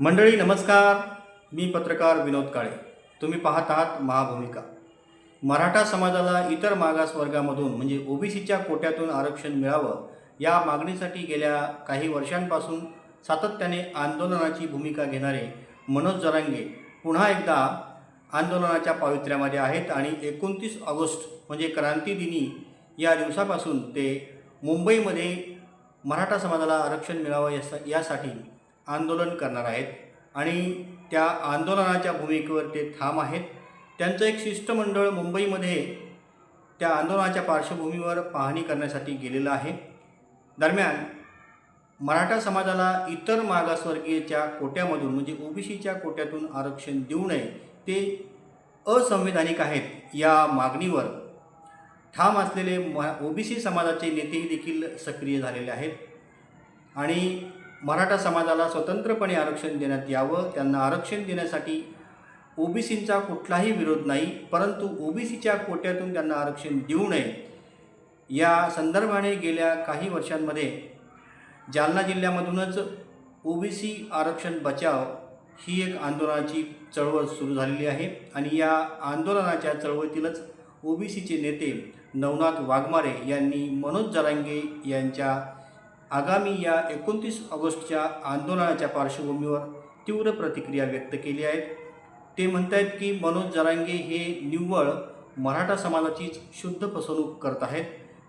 मंडळी नमस्कार. मी पत्रकार विनोद काळे. तुम्ही पाहत आहात महाभूमिका. मराठा समाजाला इतर मागास वर्गामधून म्हणजे ओबीसीच्या कोट्यातून आरक्षण मिळावं या मागणीसाठी गेल्या काही वर्षांपासून सातत्याने आंदोलनाची भूमिका घेणारे मनोज जरांगे पुन्हा एकदा आंदोलनाच्या पावित्र्यामध्ये आहेत आणि एकोणतीस ऑगस्ट म्हणजे क्रांतीदिनी या दिवसापासून ते मुंबईमध्ये मराठा समाजाला आरक्षण मिळावं यासा यासाठी आंदोलन करणार आहेत आणि त्या आंदोलनाच्या भूमिकेवर ते ठाम आहेत. त्यांचं एक शिष्टमंडळ मुंबईमध्ये त्या आंदोलनाच्या पार्श्वभूमीवर पाहणी करण्यासाठी गेलेलं आहे. दरम्यान मराठा समाजाला इतर मागासवर्गीयच्या कोट्यामधून म्हणजे ओबीसीच्या कोट्यातून आरक्षण देऊ नये ते असंवैधानिक आहेत या मागणीवर ठाम असलेले म ओबीसी समाजाचे नेतेही देखील सक्रिय झालेले आहेत. आणि मराठा समाजाला स्वतंत्रपणे आरक्षण देण्यात यावं त्यांना आरक्षण देण्यासाठी ओबीसींचा कुठलाही विरोध नाही परंतु ओबीसीच्या कोट्यातून त्यांना आरक्षण देऊ नये. या संदर्भाने गेल्या काही वर्षांमध्ये जालना जिल्ह्यामधूनच ओबीसी आरक्षण बचाव ही एक आंदोलनाची चळवळ सुरू झालेली आहे आणि या आंदोलनाच्या चळवळीतीलच ओबीसीचे नेते नवनाथ वाघमारे यांनी मनोज जरांगे यांच्या आगामी या एकोणतीस ऑगस्टच्या आंदोलनाच्या पार्श्वभूमीवर तीव्र प्रतिक्रिया व्यक्त केली आहे. ते म्हणत आहेत की मनोज जरांगे हे निव्वळ मराठा समाजाचीच शुद्ध फसवणूक करत आहेत.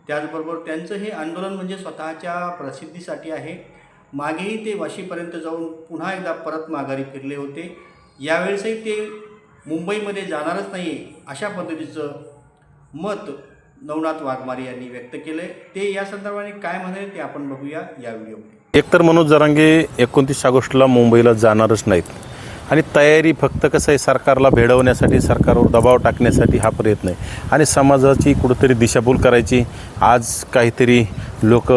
त्याचबरोबर त्यांचं हे आंदोलन म्हणजे स्वतःच्या प्रसिद्धीसाठी आहे. मागेही ते वाशीपर्यंत जाऊन पुन्हा एकदा परत माघारी फिरले होते. यावेळेसही ते मुंबईमध्ये जाणारच नाही अशा पद्धतीचं मत नवनाथ वाघमारे यांनी व्यक्त केलं आहे ते या संदर्भाने काय म्हणाले ते आपण बघूया या व्हिडिओमध्ये एकतर मनोज जरांगे एकोणतीस ऑगस्टला मुंबईला जाणारच नाहीत. आणि तयारी फक्त कसं आहे सरकारला भेडवण्यासाठी सरकारवर दबाव टाकण्यासाठी हा प्रयत्न आहे. आणि समाजाची कुठंतरी दिशाभूल करायची आज काहीतरी लोक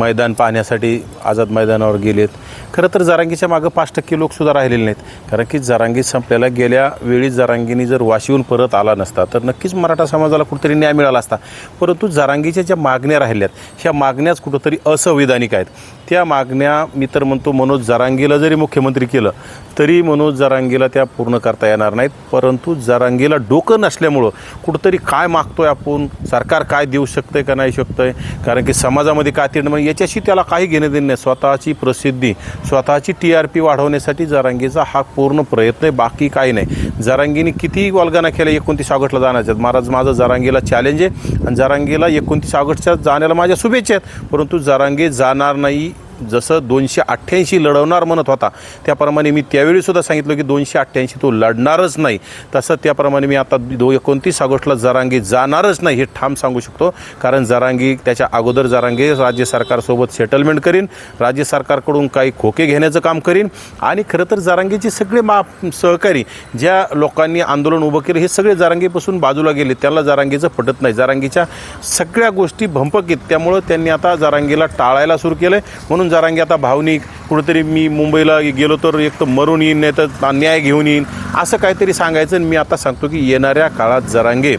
मैदान पाहण्यासाठी आझाद मैदानावर गेलेत. खरं तर जरांगीच्या मागं पाच टक्के लोकसुद्धा राहिलेले नाहीत. कारण की जरांगी संपल्याला गेल्या वेळी जरांगीनी जर वाशीहून परत आला नसता तर नक्कीच मराठा समाजाला कुठेतरी न्याय मिळाला असता. परंतु जरांगीच्या ज्या मागण्या राहिल्यात ह्या मागण्याच कुठंतरी असंविधानिक आहेत. त्या मागण्या मी तर म्हणतो मनोज जरांगीला जरी मुख्यमंत्री केलं तरी मनोज जरांगीला त्या पूर्ण करता येणार नाहीत. परंतु जरांगीला डोकं नसल्यामुळं कुठंतरी काय मागतोय आपण सरकार काय देऊ शकतंय का नाही शकतंय कारण की समाजामध्ये काय तिरणं म्हणजे याच्याशी त्याला काही घेणं देणं नाही. स्वतःची प्रसिद्धी स्वतःची टी आर पी वाढवण्यासाठी जरांगीचा हा पूर्ण प्रयत्न आहे बाकी काही नाही. जरांगीने कितीही वल्गना केल्या एकोणतीस ऑगस्टला जाण्याच्यात महाराज माझं जरांगीला चॅलेंज आहे आणि जरांगीला एकोणतीस ऑगस्टच्या जाण्याला माझ्या शुभेच्छा आहेत. परंतु जरांगे जाणार नाही जसं दोनशे अठ्ठ्याऐंशी लढवणार म्हणत होता त्याप्रमाणे मी त्यावेळीसुद्धा सांगितलं की दोनशे अठ्ठ्याऐंशी तो लढणारच नाही. तसं त्याप्रमाणे मी आता दो एकोणतीस ऑगस्टला जरांगी जाणारच नाही हे ठाम सांगू शकतो. कारण जरांगी त्याच्या अगोदर जरांगी राज्य सरकारसोबत सेटलमेंट करीन राज्य सरकारकडून काही खोके घेण्याचं काम करीन आणि खरं तर जरांगीचे सगळे मा सहकारी ज्या लोकांनी आंदोलन उभं केलं हे सगळे जारांगीपासून बाजूला गेले. त्याला जारांगीचं पटत नाही. जारांगीच्या सगळ्या गोष्टी भंपकीत त्यामुळं त्यांनी आता जारांगीला टाळायला सुरू केलं आहे म्हणून जरांगी आता भावनिक कुठेतरी मी मुंबईला गेलो तर एक तर मरून येईन नाही तर न्याय घेऊन येईन. असं काहीतरी सांगायचं आणि मी आता सांगतो की येणाऱ्या काळात जरांगे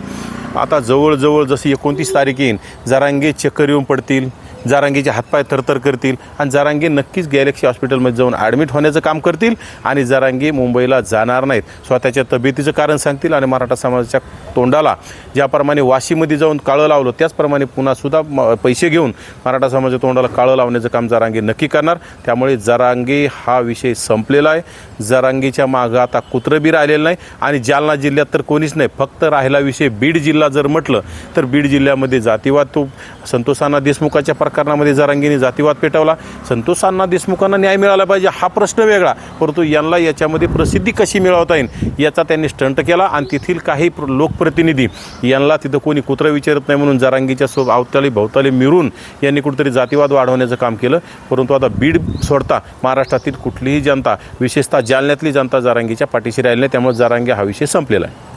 आता जवळजवळ जशी एकोणतीस तारीख येईन जरांगे चक्कर येऊन पडतील. जारांगीचे हातपाय थरथर करतील आणि जारांगी नक्कीच गॅलेक्सी हॉस्पिटलमध्ये जाऊन ॲडमिट होण्याचं काम करतील आणि जारांगी मुंबईला जाणार नाहीत. स्वतःच्या तब्येतीचं कारण सांगतील आणि मराठा समाजाच्या तोंडाला ज्याप्रमाणे वाशीमध्ये जाऊन काळं लावलं त्याचप्रमाणे पुन्हासुद्धा म पैसे घेऊन मराठा समाजाच्या तोंडाला काळं लावण्याचं काम जारांगी नक्की करणार. त्यामुळे जरांगी हा विषय संपलेला आहे. जरांगीच्या मागं आता कुत्रं बी राहिलेलं नाही आणि जालना जिल्ह्यात तर कोणीच नाही. फक्त राहिला विषय बीड जिल्हा जर म्हटलं तर बीड जिल्ह्यामध्ये जातीवाद तो संतोषाना देशमुखाच्या प्रकार राजकारणामध्ये जरांगीने जातीवाद पेटवला. संतोषांना देशमुखांना न्याय मिळाला पाहिजे हा प्रश्न वेगळा. परंतु यांना याच्यामध्ये प्रसिद्धी कशी मिळवता येईल याचा त्यांनी स्टंट केला आणि तेथील काही प्र- लोकप्रतिनिधी यांना तिथं कोणी कुत्रं विचारत नाही म्हणून जरांगीच्या सो अवताली भोवताली मिळून यांनी कुठेतरी जातीवाद वाढवण्याचं काम केलं. परंतु आता बीड सोडता महाराष्ट्रातील कुठलीही जनता विशेषतः जालन्यातली जनता जारांगीच्या पाठीशी राहिली नाही त्यामुळे जारांगी हा विषय संपलेला आहे.